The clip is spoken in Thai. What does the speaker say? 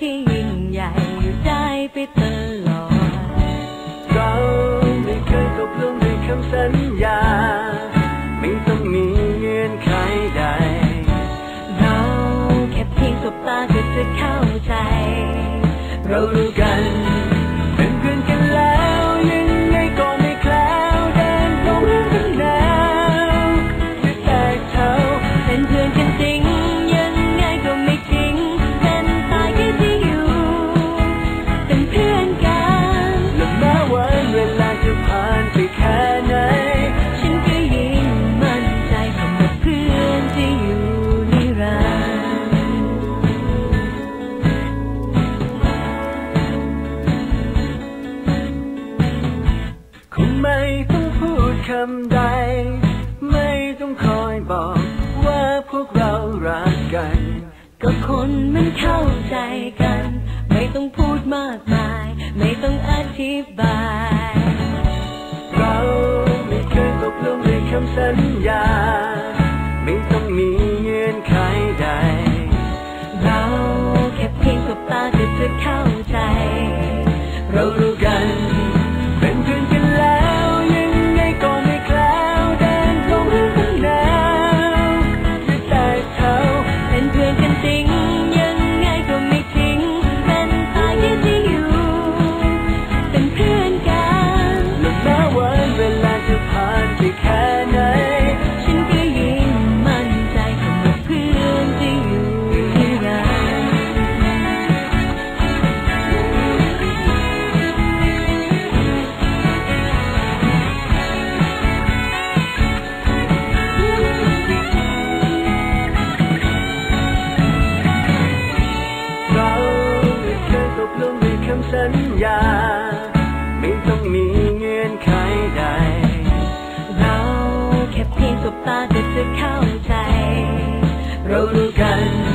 ที่ยิ่งใหญ่อยู่ได้ไปตลอด เราไม่เคยตกลงด้วยคำสัญญา ไม่ต้องมีเงื่อนไขใด เราแค่เพียงสบตาก็จะเข้าใจ เรารู้กันเป็น คำใด ไม่ต้องคอยบอกว่าพวกเรารักกัน ก็คนมันเข้าใจกัน ไม่ต้องพูดมากมาย ไม่ต้องอธิบาย เราไม่เคยตกลงด้วยคำสัญญา ไม่ต้องมีเงื่อนไขใด เราแค่เพียงสบตาก็จะเข้าใจ เรารู้กัน เป็นเพื่อนกัน คำสัญญา ไม่ต้องมีเงื่อนไขใด เราแค่เพียงสบตาก็จะเข้าใจ เรารู้กัน